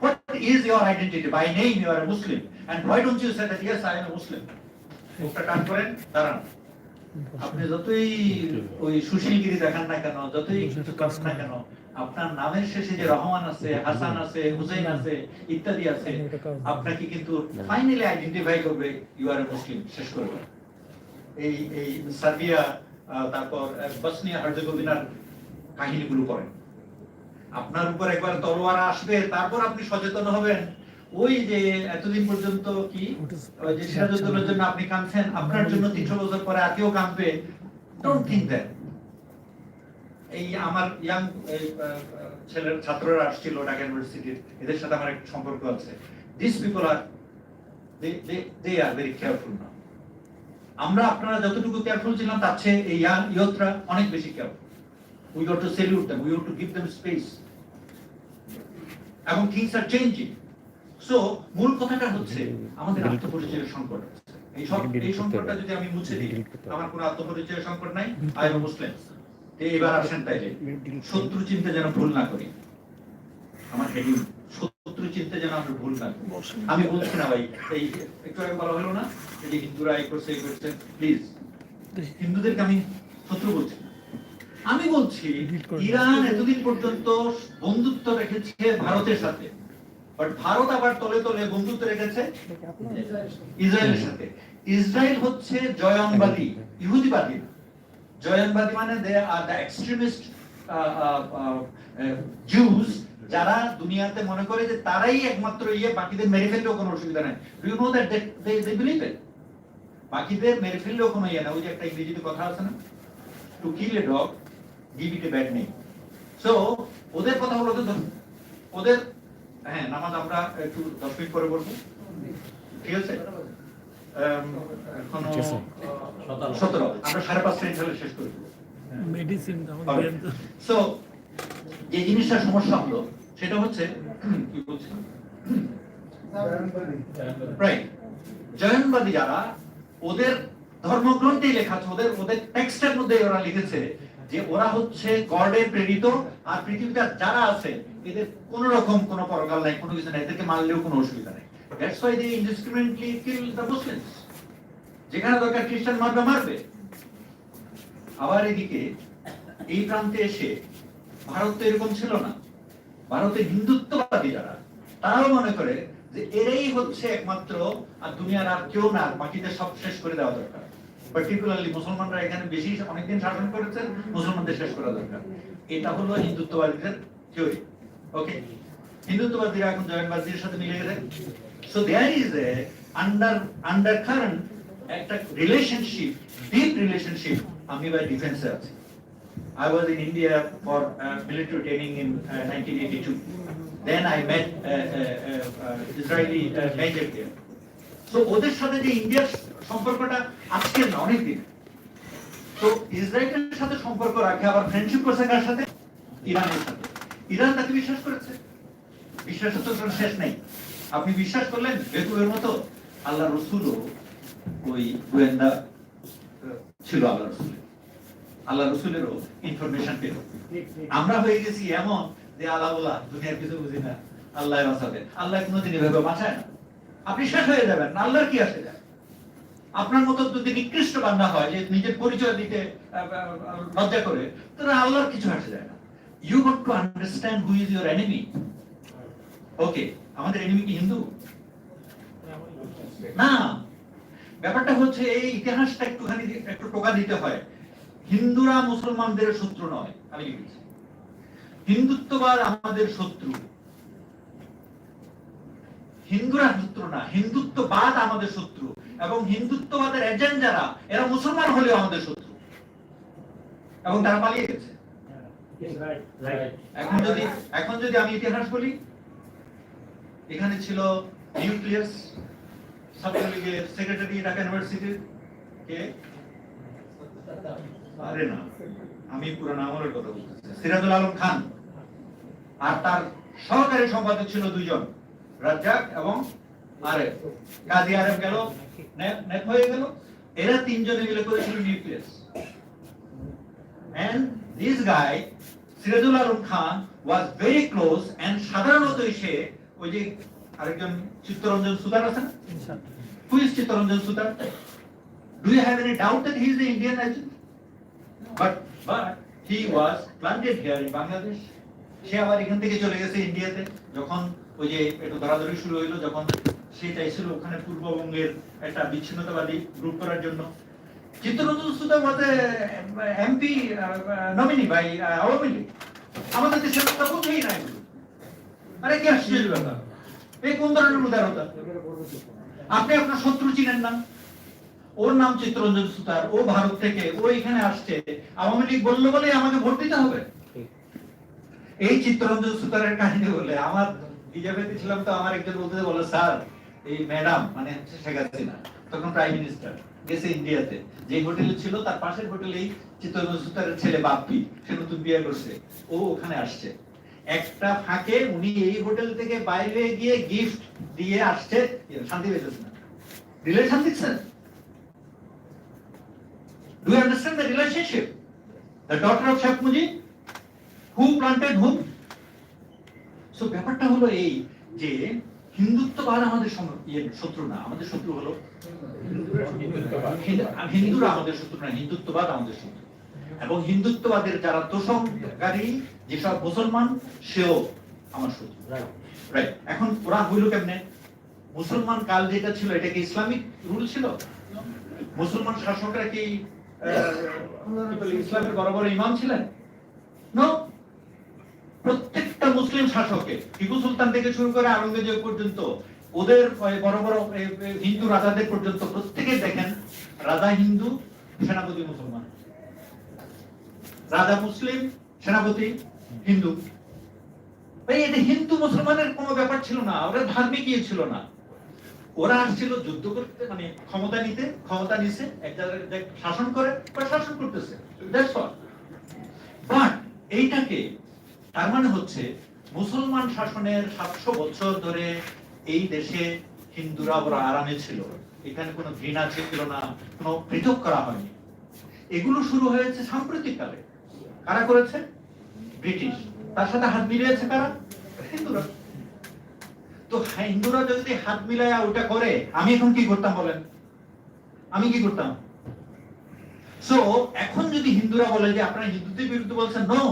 What is your identity? By name you are a Muslim. And why don't you say that yes, I am a Muslim? করেন আপনি যতই ওই দেখান না কেন যতই করেন না কেন আপনার নামের শেষে যে রহমান আছে হাসান আছে হুসেন আছে ইত্যাদি আছে আপনাকে কিন্তু ফাইনালি আইডেন্টিফাই করবে ইউ আর মুসলিম শেষ করবে এই এই সার্বিয়া তারপর বসনিয়া হার্জেগোভিনার কাহিনীগুলো পড়েন আপনার উপর একবার তলোয়ার আসবে, তারপর আপনি সচেতন হবেন। ওই যে এতদিন পর্যন্ত কি? যে সিরাজউদ্দৌলার জন্য আপনি কাঁদছেন, আপনার জন্য তিনশো বছর পরে আর কেউ কাঁদবে? ডোন্ট থিঙ্ক দ্যাট এই আমার ইয়াং ছেলের ছাত্ররা আসছিল ঢাকা ইউনিভার্সিটির এদের সাথে আমার একটা সম্পর্ক আছে। This people are they are very careful না আমরা আপনারা যতটুকু কেয়ারফুল ছিলাম, তার চেয়ে এই ইয়াং ইয়তরা অনেক বেশি careful we got to salute them we got to give them space এবং থিংস আর চেঞ্জিং সো মূল কথাটা হচ্ছে আমাদের আত্মপরিচয়ের সংকট এই সব এই সংকটটা যদি আমি মুছে দিই আমার কোনো আত্মপরিচয়ের সংকট নাই? আই এম মুসলিম এবার আসেন তাইলে শত্রু চিন্তা যেন ভুল না করি। আমার হেডিং শত্রু চিন্তা যেন আমরা ভুল না করি। আমি বলছি না ভাই এই একটু আগে বলা হলো না? এই যে হিন্দুরা এই করছে এই করছে। প্লিজ হিন্দুদেরকে আমি শত্রু বলছি না। আমি বলছি, ইরান এতদিন পর্যন্ত বন্ধুত্ব রেখেছে ভারতের সাথে ভারত আবার তলে তলে বন্ধুত্ব রেখেছে ইসরায়েলের সাথে। ইসরায়েল হচ্ছে জয়নবাদী ইহুদিবাদী। জয়নবাদী মানে they are the extremist Jews যারা দুনিয়াতে মনে করে যে তারাই একমাত্র ইয়ে বাকিদের মেরে ফেললেও কোনো অসুবিধা নাই। You know that they believe it বাকিদের মেরে ফেললেও কোনো ইয়ে না ওই যে একটা ইংরেজিতে কথা আছে না? To kill a dog a bad name so ওদের কথা হলো ধরুন, ওদের হ্যাঁ নামাজ আমরা একটু দশ মিনিট পরে বলব ঠিক আছে? এখনও সতেরো। আমরা সাড়ে পাঁচটা ইনশাল্লাহ শেষ করে মেডিসিন সো যে জিনিসটা সমস্যা হলো সেটা হচ্ছে কি বলছি? রাইট জয়নবাদী যারা ওদের ধর্মগ্রন্থেই লেখা আছে ওদের ওদের টেক্সটের মধ্যে ওরা লিখেছে যে ওরা হচ্ছে গডের প্রেরিত আর পৃথিবীতে যারা আছে, এদের কোন রকম কোন পরকাল নাই, কোনো কিছু নাই, এদেরকে মারলেও কোনো অসুবিধা নেই। That's why they indiscriminately kill Muslims যেখানে দরকার খ্রিস্টান মারবে মারবে। আবার এদিকে, এই প্রান্তে এসে, ভারত তো এরকম ছিল না। ভারতে হিন্দুত্ববাদী যারা, তারাও মনে করে যে এরাই হচ্ছে একমাত্র, আর দুনিয়ার আর কেউ না বাকিদের সব শেষ করে দেওয়া দরকার। পার্টিকুলারলি মুসলমানরা এখানে বেশি অনেকদিন শাসন করেছেন মুসলমানদের শেষ করা দরকার এটা হলো হিন্দুত্ববাদীদের থিওরি ওকে হিন্দুত্ববাদীরা এখন জয়নবাদীর সাথে মিলে গেছে so there is a under under current একটা রিলেশনশিপ ডিপ রিলেশনশিপ আমি বাই ডিফেন্সে আছি I was in India for uh, military training in uh, 1982. Then I met uh, uh, uh, Israeli uh, major there. So ওদের সাথে যে ইন্ডিয়ার সম্পর্কটা আজকের না অনেক দিন তো ইসরায়েলের সাথে সম্পর্ক রাখে, আবার ফ্রেন্ডশিপ সাথে? ইরানের সাথে। ইরান তাকে বিশ্বাস করেছে। তো শেষ নেই। আপনি বিশ্বাস করলেন? বেকুবের মতো আল্লাহ রসুলও ওই গোয়েন্দা ছিল আল্লাহ রসুলের। আল্লাহ রসুলেরও ইনফরমেশন পেল। আমরা হয়ে গেছি এমন যে আল্লাহ বলা দুনিয়ার কিছু বুঝি না। আল্লাহ আল্লাহ কোনোদিন এভাবে বাঁচায় না। আপনি শেষ হয়ে যাবেন। আল্লাহর কি আসে যায়? আপনার মতো যদি নিকৃষ্ট বান্দা হয়, যে নিজের পরিচয় দিতে লজ্জা করে, তাহলে আল্লাহর কিছু আসে যায় না। You got to understand who is your enemy okay আমাদের এনিমি কি, হিন্দু? না। ব্যাপারটা হচ্ছে, এই ইতিহাসটা একটুখানি একটু টোকা দিতে হয়। হিন্দুরা মুসলমানদের শত্রু নয়, আমি লিখেছি হিন্দুত্ববাদ আমাদের শত্রু। হিন্দুরা শত্রু না, হিন্দুত্ববাদ আমাদের শত্রু। এবং হিন্দুত্ববাদের এজেন্ট যারা এরা মুসলমান হলেও আমাদের শত্রু। এবং তারা পালিয়ে গেছে। এখন যদি এখন যদি আমি ইতিহাস বলি এখানে ছিল নিউক্লিয়াস ছাত্রলীগের সেক্রেটারি ঢাকা ইউনিভার্সিটির কে? আরে না আমি পুরো নামের কথা সিরাজুল আলম খান। আর তার সহকারী সম্পাদক ছিল দুইজন রাজ্জাক এবং আরে কাজী আরেফ গেল নেপ হয়ে গেল। এরা তিনজনে মিলে করেছিল nucleus and this guy, Sirajul Alam Khan, was very close and সাধারণত এসে ওই যে আরেকজন চিত্তরঞ্জন সুতার আছে who is Chittaranjan Sutar? Do you have any doubt that he is Indian agent but but he was planted here in Bangladesh সে আবার এখান থেকে চলে গেছে ইন্ডিয়াতে যখন ওই যে একটু ধরাধরি শুরু হইল যখন সে চাইছিল ওখানে পূর্ববঙ্গের একটা বিচ্ছিন্নতাবাদী গ্রুপ করার জন্য। Chittaranjan Suta was MP nominee by Awami League আমাদের দেশের কথা বোঝেই না এগুলো আরে কি আশ্চর্য ব্যাপার। এই কোন ধরনের উদারতা? আপনি আপনার শত্রু চিনেন না। ওর নাম চিত্তরঞ্জন সুতার। ও ভারত থেকে ও এখানে আসছে। আওয়ামী লীগ বলল বলে আমাকে ভোট দিতে হবে। এই চিত্তরঞ্জন সুতারের কাহিনী বলে আমার বিজেপিতে ছিলাম তো আমার একজন বলতে বলে স্যার এই ম্যাডাম মানে হচ্ছে শেখ হাসিনা তখন প্রাইম মিনিস্টার গেছে ইন্ডিয়াতে। যে হোটেলে ছিল তার পাশের হোটেলেই চিত্তরঞ্জন সুতারের ছেলে বাপ্পি সে নতুন বিয়ে করছে। ও ওখানে আসছে। একটা ফাঁকে উনি এই হোটেল থেকে বাইরে গিয়ে গিফট দিয়ে আসছে। শান্তি পেয়েছে না। রিলেশন দেখছেন? Do you understand the relationship? The daughter of Sheikh Mujib, who planted? So, ব্যাপারটা হলো এই যে হিন্দুত্ববাদ আমাদের ইয়ে শত্রু না, আমাদের শত্রু হলো হিন্দুরা আমাদের শত্রু না, হিন্দুত্ববাদ আমাদের শত্রু। এবং হিন্দুত্ববাদের যারা তোষণকারী যেসব মুসলমান, সেও আমার শত্রু। এখন ওরা হইল কেমনে? মুসলমান কাল যেটা ছিল, এটা কি ইসলামিক রুল ছিল? মুসলমান শাসকরা কি ইসলামের বড় ইমাম ছিলেন? নো প্রত্যেকটা মুসলিম শাসকে টিপু সুলতান থেকে শুরু করে আওরঙ্গজেব পর্যন্ত, ওদের বড় বড় হিন্দু রাজাদের পর্যন্ত প্রত্যেকে দেখেন, রাজা হিন্দু, সেনাপতি মুসলমান। রাজা মুসলিম, সেনাপতি হিন্দু। এটা হিন্দু মুসলমানের কোনো ব্যাপার ছিল না, ওরা ধার্মিক ইয়ে ছিল না। ওরা আসছিল যুদ্ধ করতে মানে ক্ষমতা নিতে, ক্ষমতা নিছে, এক শাসন করে, বা শাসন করতেছে দ্যাটস বাট এইটাকে তার মানে হচ্ছে মুসলমান শাসনের সাতশো বছর ধরে এই দেশে হিন্দুরা ওরা আরামে ছিল। এখানে কোনো ঘৃণা ছিল না, কোনো পৃথক করা হয়নি। এগুলো শুরু হয়েছে সাম্প্রতিককালে। কারা করেছে? ব্রিটিশ। তার সাথে হাত মিলিয়েছে কারা? হিন্দুরা। তো হিন্দুরা যদি হাত মিলায়া ওটা করে, আমি এখন কি করতাম বলেন? আমি কি করতাম? সো এখন যদি হিন্দুরা বলে যে আপনারা হিন্দুদের বিরুদ্ধে বলছেন নো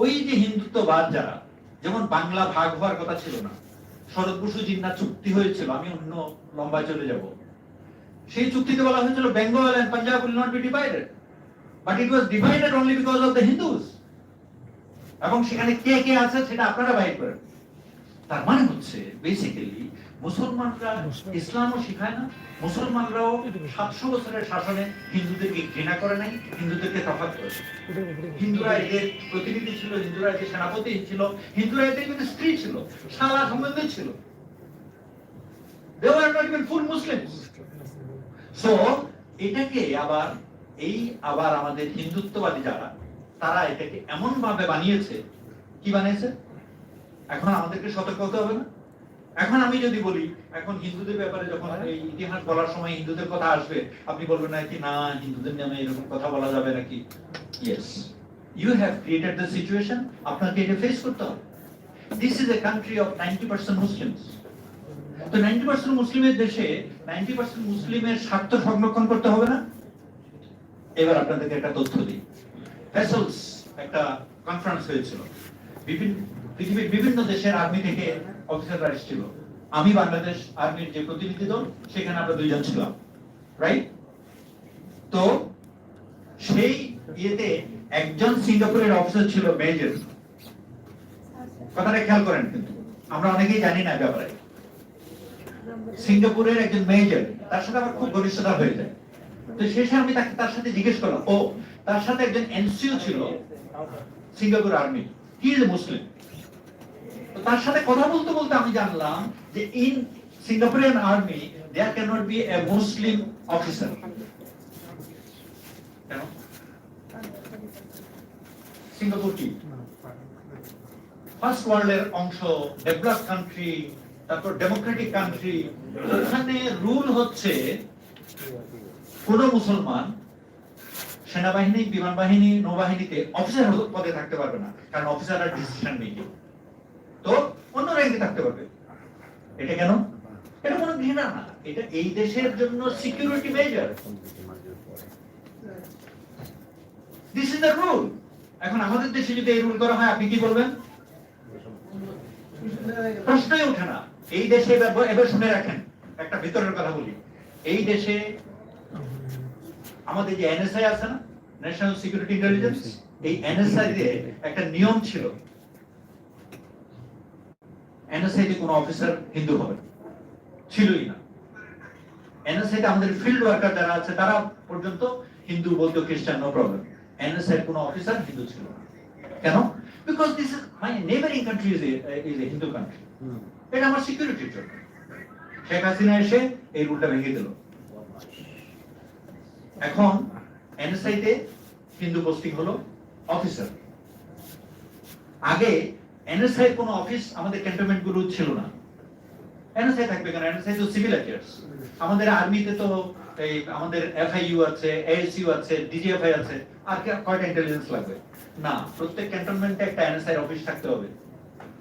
ওই যে হিন্দুত্ববাদ যারা, যেমন বাংলা ভাগ হওয়ার কথা ছিল না, শরৎ বসু জিন্না চুক্তি হয়েছিল, আমি অন্য লম্বায় চলে যাব। সেই চুক্তিতে বলা হয়েছিল Bengal and Punjab will not be divided but it was divided only because of the Hindus এবং সেখানে কে কে আছে সেটা আপনারা বাইর করেন। তার মানে হচ্ছে বেসিক্যালি মুসলমানরা ইসলামও শিখায় না, মুসলমানরাও সাতশো বছরের শাসনে হিন্দুদেরকে ঘৃণা করে নাই, হিন্দুদেরকে তফাৎ করেছে হিন্দুরা এদের প্রতিনিধি ছিল, হিন্দুরা এদের সেনাপতি ছিল, হিন্দুরা এদের কিন্তু স্ত্রী ছিল শালা সম্বন্ধে ছিল। Not even full সো এটাকে আবার, এই আবার আমাদের হিন্দুত্ববাদী যারা, তারা এটাকে এমন ভাবে বানিয়েছে। কি বানিয়েছে? এখন আমাদেরকে সতর্ক হতে হবে না? এখন আমি যদি বলি এখন হিন্দুদের ব্যাপারে যখন এই ইতিহাস বলার সময় হিন্দুদের কথা আসবে আপনি বলবেন নাকি না হিন্দুদের নামে এরকম কথা বলা যাবে নাকি? Yes you have created the situation আপনাকে এটা ফেস করতে হবে। This is a country of ninety percent Muslims তো নাইনটি পার্সেন্ট মুসলিমের দেশে নাইনটি পার্সেন্ট মুসলিমের স্বার্থ সংরক্ষণ করতে হবে না? এবার আপনাদেরকে একটা তথ্য দিই। ফেসলস একটা কনফারেন্স হয়েছিল। বিভিন্ন পৃথিবীর বিভিন্ন দেশের আর্মি থেকে অফিসাররা এসেছিল। আমি বাংলাদেশ আর্মির যে প্রতিনিধি দল, সেখানে আমরা দুইজন ছিলাম রাইট তো সেই ইয়েতে একজন সিঙ্গাপুরের অফিসার ছিল মেজর। কথাটা খেয়াল করেন কিন্তু, আমরা অনেকেই জানি না ব্যাপারে। সিঙ্গাপুরের একজন মেজর, তার সাথে আমার খুব ঘনিষ্ঠতা হয়ে যায়। তো শেষে আমি তাকে তার সাথে জিজ্ঞেস করলাম, ও, তার সাথে একজন এনসিও ছিল, সিঙ্গাপুর আর্মি, কি মুসলিম। তার সাথে কথা বলতে বলতে আমি জানলাম যে in Singaporean army there can not be a Muslim officer Singapore কি? ফার্স্ট ওয়ার্ল্ডের অংশ ডেভেলপ কান্ট্রি তারপর ডেমোক্রেটিক কান্ট্রি ওখানে রুল হচ্ছে কোন মুসলমান সেনাবাহিনী বিমান বাহিনী নৌবাহিনীতে অফিসার পদে থাকতে পারবে না, কারণ অফিসাররা ডিসিশন মেকিং তো অন্যরা ব্যাংকে থাকতে পারবে। এটা কেন? এটা কোনো ঘৃণা না। এটা এই দেশের জন্য security measure this is the rule এখন আমাদের দেশে যদি এই রুল করা হয়, আপনি কি বলবেন? প্রশ্নই ওঠে না। এই দেশে এবার শুনে রাখেন। একটা ভিতরের কথা বলি। এই দেশে আমাদের যে এনএসআই আছে না ন্যাশনাল সিকিউরিটি ইন্টেলিজেন্স এই এনএসআই একটা নিয়ম ছিল। এনএসআই তে কোনো অফিসার হিন্দু হবে ছিলই না। এনএসআই তে আমাদের ফিল্ড ওয়ার্কার যারা আছে তারা পর্যন্ত হিন্দু বৌদ্ধ খ্রিস্টান নো প্রবলেম এনএসআই কোনো অফিসার হিন্দু ছিল না। কেন? Because this is my neighbouring country is is a Hindu country এটা আমার সিকিউরিটির জন্য। শেখ হাসিনা এসে এই রুলটা ভেঙে দিল। এখন এনএসআই তে হিন্দু পোস্টিং হলো অফিসার। আগে এনএসআই কোনো অফিস আমাদের ক্যান্টনমেন্টগুলো ছিল না। এনএসআই থাকবে কেন? এনএসআই তো সিভিল অ্যাফেয়ার্স আমাদের আর্মিতে তো এই আমাদের এফআইইউ আছে এএসইউ আছে ডিজিএফআই আছে, আর কয়টা ইন্টেলিজেন্স লাগবে। না, প্রত্যেক ক্যান্টনমেন্টে একটা এনএসআই অফিস থাকতে হবে।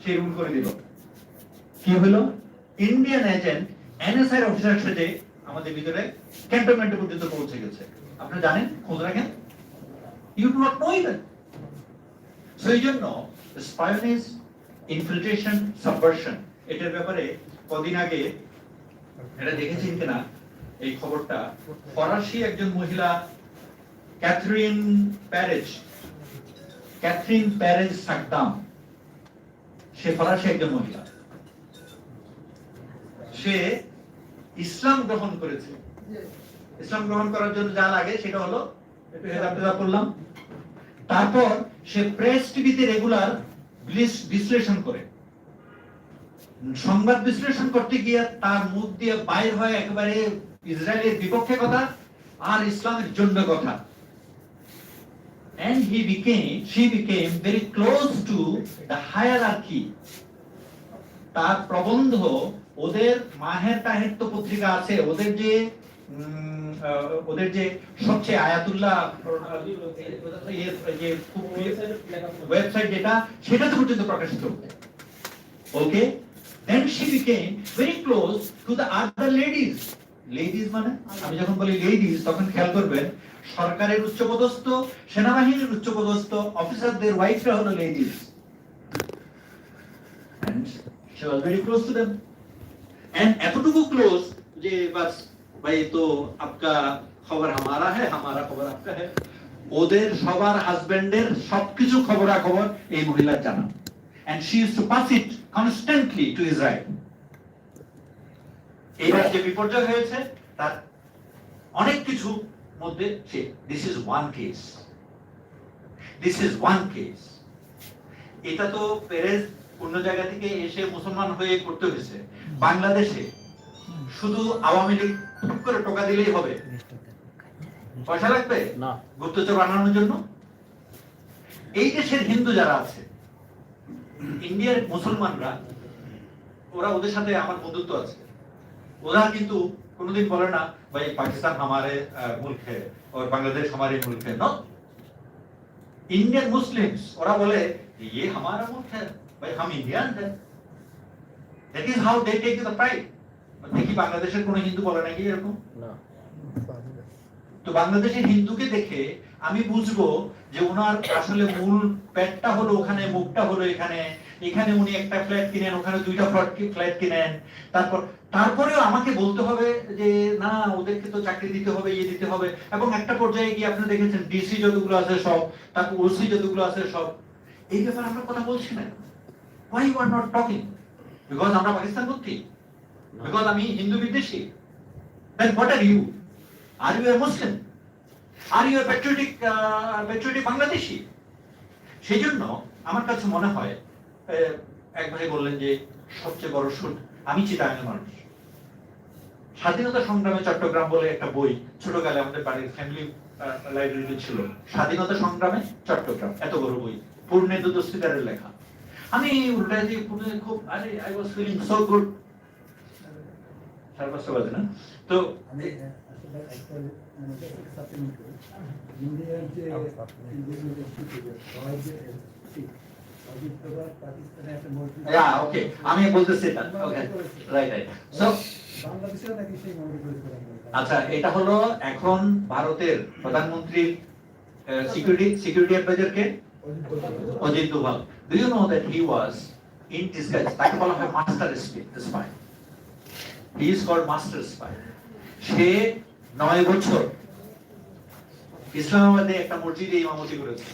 সেই রুল করে দিল। কি হলো? ইন্ডিয়ান এজেন্ট এনএসআই অফিসার সাথে আমাদের ভিতরে ক্যান্টনমেন্ট পর্যন্ত পৌঁছে গেছে। আপনি জানেন? খোঁজ রাখেন? You do not know even so এই জন্য স্পায়োনেজ ইনফিল্ট্রেশন সাবভার্সন এটার ব্যাপারে কদিন আগে এটা দেখেছেন কিনা? এই খবরটা। ফরাসি একজন মহিলা, Catherine Perez Catherine Perez Shakdam. সে ফরাসি একজন মহিলা। সে ইসলাম গ্রহণ করেছে। ইসলাম গ্রহণ করার জন্য যা লাগে সেটা হলো, একটু হেদাপ করলাম। তারপর সে প্রেস টিভিতে রেগুলার বিশ্লেষণ করে। সংবাদ বিশ্লেষণ করতে গিয়ে তার মুখ দিয়ে বাইর হয় একেবারে ইসরায়েলের বিপক্ষে কথা আর ইসলামের জন্য কথা। And he became, she became very close to the hierarchy. তার প্রবন্ধ ওদের মাহের তাহের তো পত্রিকা আছে, ওদের যে ওদের যে সবচেয়ে আয়াতুল্লাহ ওয়েবসাইট যেটা সেটাতে পর্যন্ত প্রকাশিত। Okay then she became very close to the other ladies ladies মানে? আমি যখন বলি লেডিজ তখন খেয়াল করবেন, সরকারের উচ্চপদস্থ, সেনাবাহিনীর উচ্চপদস্থ অফিসারদের ওয়াইফরা হলো ladies she was very close to them. And এতটুকু ক্লোজ যে বাস ভাই তো আপকা খবর হামারা হ্যাঁ হামারা খবর আপকা হ্যাঁ ওদের সবার হাজবেন্ডের সবকিছু খবরা খবর এই মহিলার জানা and she to pass it constantly to Israel এবার যে বিপর্যয় হয়েছে, তার অনেক কিছু মধ্যে সে this is one case this is one case এটা তো পেরেজ অন্য জায়গা থেকে এসে মুসলমান হয়ে করতে হয়েছে। বাংলাদেশে শুধু আওয়ামী লীগ ঠুক করে টোকা দিলেই হবে পয়সা লাগবে না গুপ্তচর বানানোর জন্য এই দেশের হিন্দু যারা আছে ইন্ডিয়ার মুসলমানরা ওরা ওদের সাথে আমার বন্ধুত্ব আছে ওরা কিন্তু কোনোদিন বলে না ভাই পাকিস্তান हमारे মুলক है और बांग्लादेश हमारे मुल्क है नो इंडियन मुस्लिम्स ওরা বলে ये हमारा मुल्क है भाई हम इंडियन है that is how they take the pride দেখি বাংলাদেশের কোনো হিন্দু বলে নাকি এরকম? না। তো বাংলাদেশের হিন্দুকে দেখে আমি বুঝব যে ওনার আসলে মূল পেটটা হলো ওখানে মুখটা হলো এখানে। এখানে উনি একটা ফ্ল্যাট কিনেন ওখানে দুইটা ফ্ল্যাট ফ্ল্যাট কিনেন। তারপর তারপরেও আমাকে বলতে হবে যে না ওদেরকে তো চাকরি দিতে হবে ইয়ে দিতে হবে। এবং একটা পর্যায়ে গিয়ে আপনি দেখেছেন ডিসি যতগুলো আছে সব তারপর ওসি যতগুলো আছে সব। এই ব্যাপারে আমরা কথা বলছি না why you are not talking because আমরা পাকিস্তান করছি বিকজ আমি হিন্দু বিদ্বেষী। Then what are you are you a Muslim are you patriotic patriotic Bangladeshi সেই জন্য আমার কাছে মনে হয় এক ভাই বললেন যে, সবচেয়ে বড় সুদ আমি চিটাঙ্গের মানুষ। স্বাধীনতা সংগ্রামে চট্টগ্রাম বলে একটা বই ছোটকালে আমাদের বাড়ির ফ্যামিলি লাইব্রেরিতে ছিল। স্বাধীনতা সংগ্রামে চট্টগ্রাম, এত বড় বই। পূর্ণেন্দু দস্তিদারের লেখা। আমি উল্টায় দিয়ে খুব আরে I was feeling so good সাড়ে পাঁচটা বাজে না? তো আমি বলতেছি। আচ্ছা এটা হলো এখন ভারতের প্রধানমন্ত্রীর security security adviser K? Ajit Doval. Do you know that he was in disguise তাকে বলা হয় master spy he is called master spy সে নয় বছর ইসলামাবাদে একটা মসজিদে ইমামতি করেছে।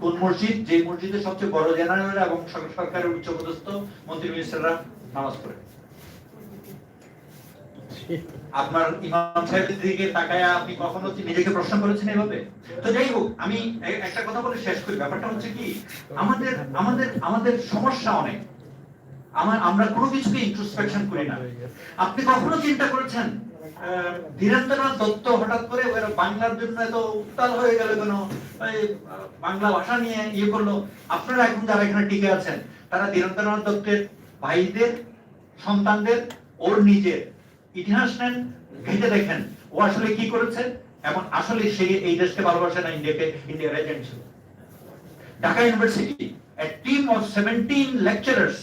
কোন মসজিদ? যে মসজিদে সবচেয়ে বড় জেনারেল এবং সরকারের উচ্চপদস্থ মন্ত্রী মিনিস্টাররা নামাজ পড়ে। আপনার ইমাম সাহেবের দিকে তাকায় আপনি কখনো নিজেকে প্রশ্ন করেছেন এভাবে? তো যাই হোক, আমি একটা কথা বলে শেষ করি। ব্যাপারটা হচ্ছে কি, আমাদের আমাদের আমাদের সমস্যা অনেক। আমার, আমরা কোনো কিছুকে ইন্ট্রোস্পেকশন করি না। আপনি কখনো চিন্তা করেছেন ধীরেন্দ্রনাথ দত্ত হঠাৎ করে বাংলার জন্য এত উত্তাল হয়ে গেল কেন? বাংলা ভাষা নিয়ে ইয়ে করল। আপনারা এখন যারা এখানে টিকে আছেন, তারা ধীরেন্দ্রনাথ দত্তের ভাইদের, সন্তানদের, ওর নিজের ইতিহাস নেন, ঘেটে দেখেন। ও আসলে কি করেছে? এবং আসলে সে এই দেশকে ভালোবাসে না, ইন্ডিয়াকে, ইন্ডিয়ার এজেন্ট ছিল Dhaka university, a team of 17 lecturers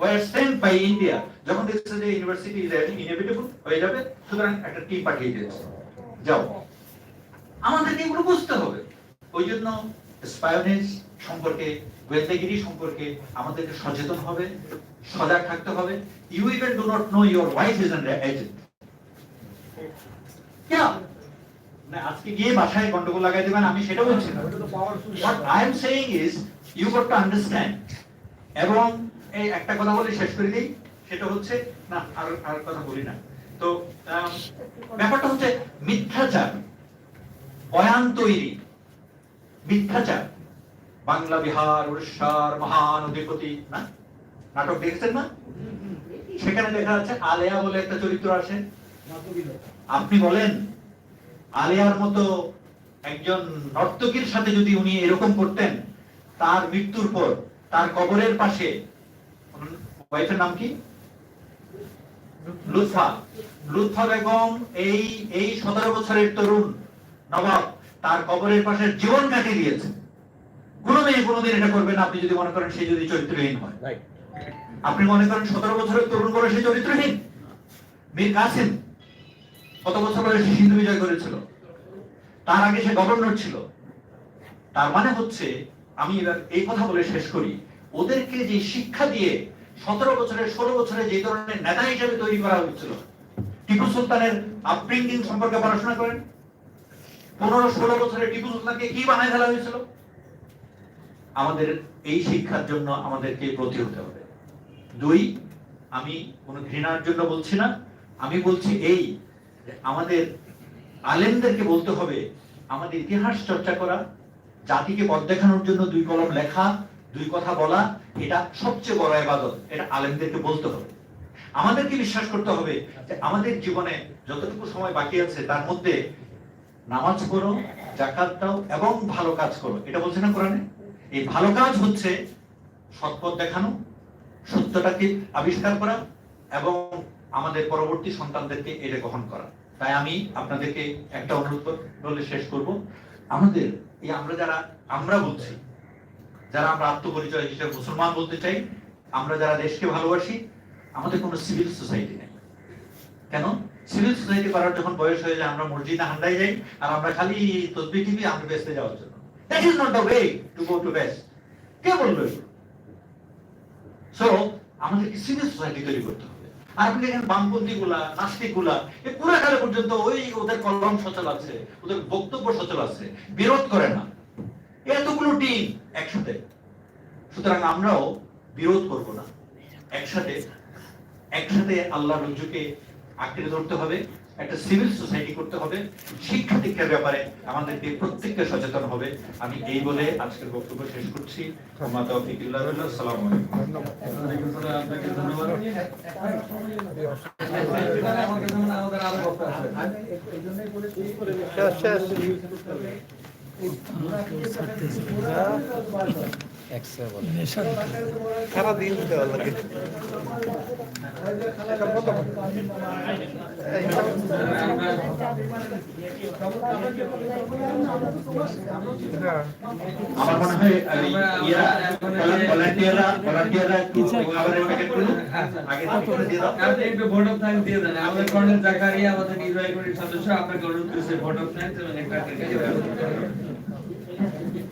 were sent by India? যখন দেখছে যে ইউনিভার্সিটি ইজ ইনএভিটেবল হয়ে যাবে সুতরাং একটা টিম পাঠিয়ে দিয়েছে। যাও। আমাদেরকে এগুলো বুঝতে হবে। ওই জন্য স্পায়োনেজ সম্পর্কে গোয়েন্দাগিরি সম্পর্কে আমাদেরকে সচেতন হবে সজাগ থাকতে হবে। You even do not know your wife is an agent না আজকে গিয়ে বাসায় গন্ডগোল লাগাই দেবেন আমি সেটা বলছি না। What I am saying is, you got to understand. এবং এই একটা কথা বলে শেষ করে দিই। সেটা হচ্ছে, না, আর আর কথা বলি না। তো ব্যাপারটা হচ্ছে মিথ্যাচার, বয়ান তৈরি, মিথ্যাচার। বাংলা, বিহার উড়িষ্যার মহান অধিপতি, না? নাটক দেখেছেন না? সেখানে দেখা যাচ্ছে আলেয়া বলে একটা চরিত্র আছে। আপনি বলেন, আলেয়ার মতো একজন নর্তকীর সাথে যদি উনি এরকম করতেন, তার মৃত্যুর পর, তার কবরের পাশে ওয়াইফের নাম কি? লুৎফা। লুৎফা বেগম এই এই সতেরো বছরের তরুণ নবাব তার কবরের পাশে জীবন কাটিয়ে দিয়েছে। কোনো মেয়ে কোনোদিন এটা করবে না আপনি যদি মনে করেন সে যদি চরিত্রহীন হয়। আপনি মনে করেন সতেরো বছরের তরুণ বলে সে চরিত্রহীন? মীর কাসিম কত বছর বয়সে সিন্ধু বিজয় করেছিল? তার আগে সে গভর্নর ছিল। তার মানে হচ্ছে আমি এবার এই কথা বলে শেষ করি ওদেরকে যে শিক্ষা দিয়ে সতেরো বছরের ষোলো বছরে যে ধরনের নেতা হিসেবে তৈরি করা হয়েছিল, টিপু সুলতানের আপব্রিঙ্গিং সম্পর্কে পড়াশোনা করেন? পনেরো, ষোলো বছরে টিপু সুলতানকে কি বানায় ফেলা হয়েছিল? আমাদের এই শিক্ষার জন্য আমাদেরকে প্রতি হতে হবে। দুই, আমি কোনো ঘৃণার জন্য বলছি না, আমি বলছি এই আমাদের আলেমদেরকে বলতে হবে, আমাদের ইতিহাস চর্চা করা, জাতিকে পথ দেখানোর জন্য দুই কলম লেখা দুই কথা বলা, এটা সবচেয়ে বড় ইবাদত, এটা আলেমদেরকে বলতে হবে। আমাদেরকে বিশ্বাস করতে হবে যে আমাদের জীবনে যতটুকু সময় বাকি আছে, তার মধ্যে নামাজ পড়ো জাকাত দাও এবং ভালো কাজ করো। এটা বলছে না কোরআনে? এই ভালো কাজ হচ্ছে সৎপথ দেখানো, সত্যটাকে আবিষ্কার করা এবং আমাদের পরবর্তী সন্তানদেরকে এটা গ্রহণ করা। তাই আমি আপনাদেরকে একটা অনুরোধ কর- বলে শেষ করব। আমাদের এই আমরা যারা, আমরা বলছি যারা আমরা আত্মপরিচয় হিসেবে মুসলমান বলতে চাই, আমরা যারা দেশকে ভালোবাসি, আমাদের কোনো সিভিল সোসাইটি নেই। কেন? সিভিল সোসাইটি করার যখন বয়স হয়ে যায়, আমরা মসজিদে হান্ডাই যাই, আর আমরা খালি তসবি টিভি, আমরা বেসতে যাওয়ার জন্য। That is not the way to go to best কে বলল সো আমাদেরকে সিভিল সোসাইটি তৈরি করতে হবে। আর আপনি দেখেন বামপন্থী গুলা নাস্তিকগুলা পুরো কালে পর্যন্ত ওই ওদের কলম সচল আছে, ওদের বক্তব্য সচল আছে, বিরোধ করে না। এতগুলো টিম একসাথে। সুতরাং আমরাও বিরোধ করব না। একসাথে একসাথে আল্লাহ রজ্জুকে আঁকড়ে ধরতে হবে একটা সিভিল সোসাইটি করতে হবে শিক্ষা দীক্ষার ব্যাপারে আমাদেরকে প্রত্যেককে সচেতন হবে। আমি এই বলে আজকের বক্তব্য শেষ করছি। ওমা Tamam, আমার মনে হয় ইয়া ভলান্টিয়াররা ভলান্টিয়াররা একটু খাবারের আগে থেকে দিয়ে দাও আপনি একটু ভোট অফ থ্যাঙ্কস দিয়ে দেন আমাদের কর্নেল জাকারিয়া আমাদের নির্বাহী কমিটির সদস্য আপনাকে অনুরোধ করেছে ভোট অফ থ্যাঙ্কস এবং একটা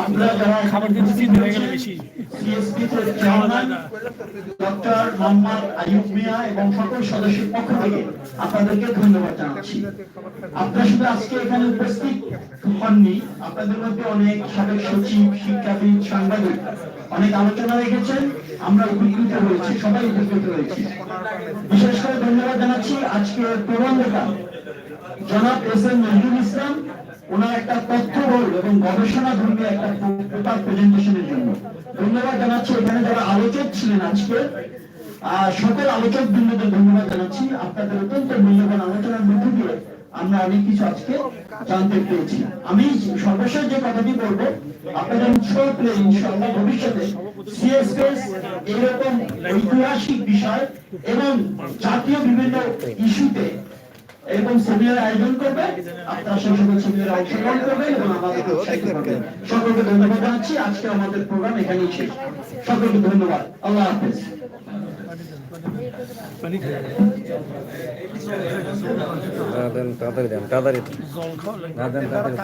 আমরা যারা খাবার CSP chairman doctor Mohammad Ayub Mia এবং সকল সদস্যের পক্ষ থেকে আপনাদেরকে ধন্যবাদ জানাচ্ছি। আপনারা শুধু আজকে এখানে উপস্থিত হননি আপনাদের মধ্যে অনেক সাবেক সচিব শিক্ষাবিদ সাংবাদিক অনেক আলোচনা রেখেছেন। আমরা উপকৃত হয়েছি সবাই উপকৃত হয়েছি। বিশেষ করে ধন্যবাদ জানাচ্ছি আজকে প্রবন্ধকার জনাব এস এম নজরুল ইসলাম ওনার একটা তথ্য বল এবং গবেষণা ধর্মী একটা পেপার প্রেজেন্টেশনের জন্য। ধন্যবাদ জানাচ্ছি। এখানে যারা আলোচক ছিলেন আজকে সকল আলোচক বৃন্দদের ধন্যবাদ জানাচ্ছি। আপনাদের অত্যন্ত মূল্যবান আলোচনার মধ্যে দিয়ে আমরা অনেক কিছু আজকে জানতে পেরেছি। আমি সর্বশেষ যে কথাটি বলব, আপনাদের উৎসব ইনশাআল্লাহ ভবিষ্যতে সিএসএস এরকম ঐতিহাসিক বিষয় এবং জাতীয় বিভিন্ন ইস্যুতে এরকম সেমিনার আয়োজন করবে আপনারা সঙ্গে সকল সেমিনার অংশগ্রহণ করবেন এবং আমাদের সকলকে ধন্যবাদ জানাচ্ছি। আজকে আমাদের প্রোগ্রাম এখানেই শেষ। সকলকে ধন্যবাদ। আল্লাহ হাফেজ। তাড়াতাড়ি দেন তাড়াতাড়ি না দেন তাড়াতাড়ি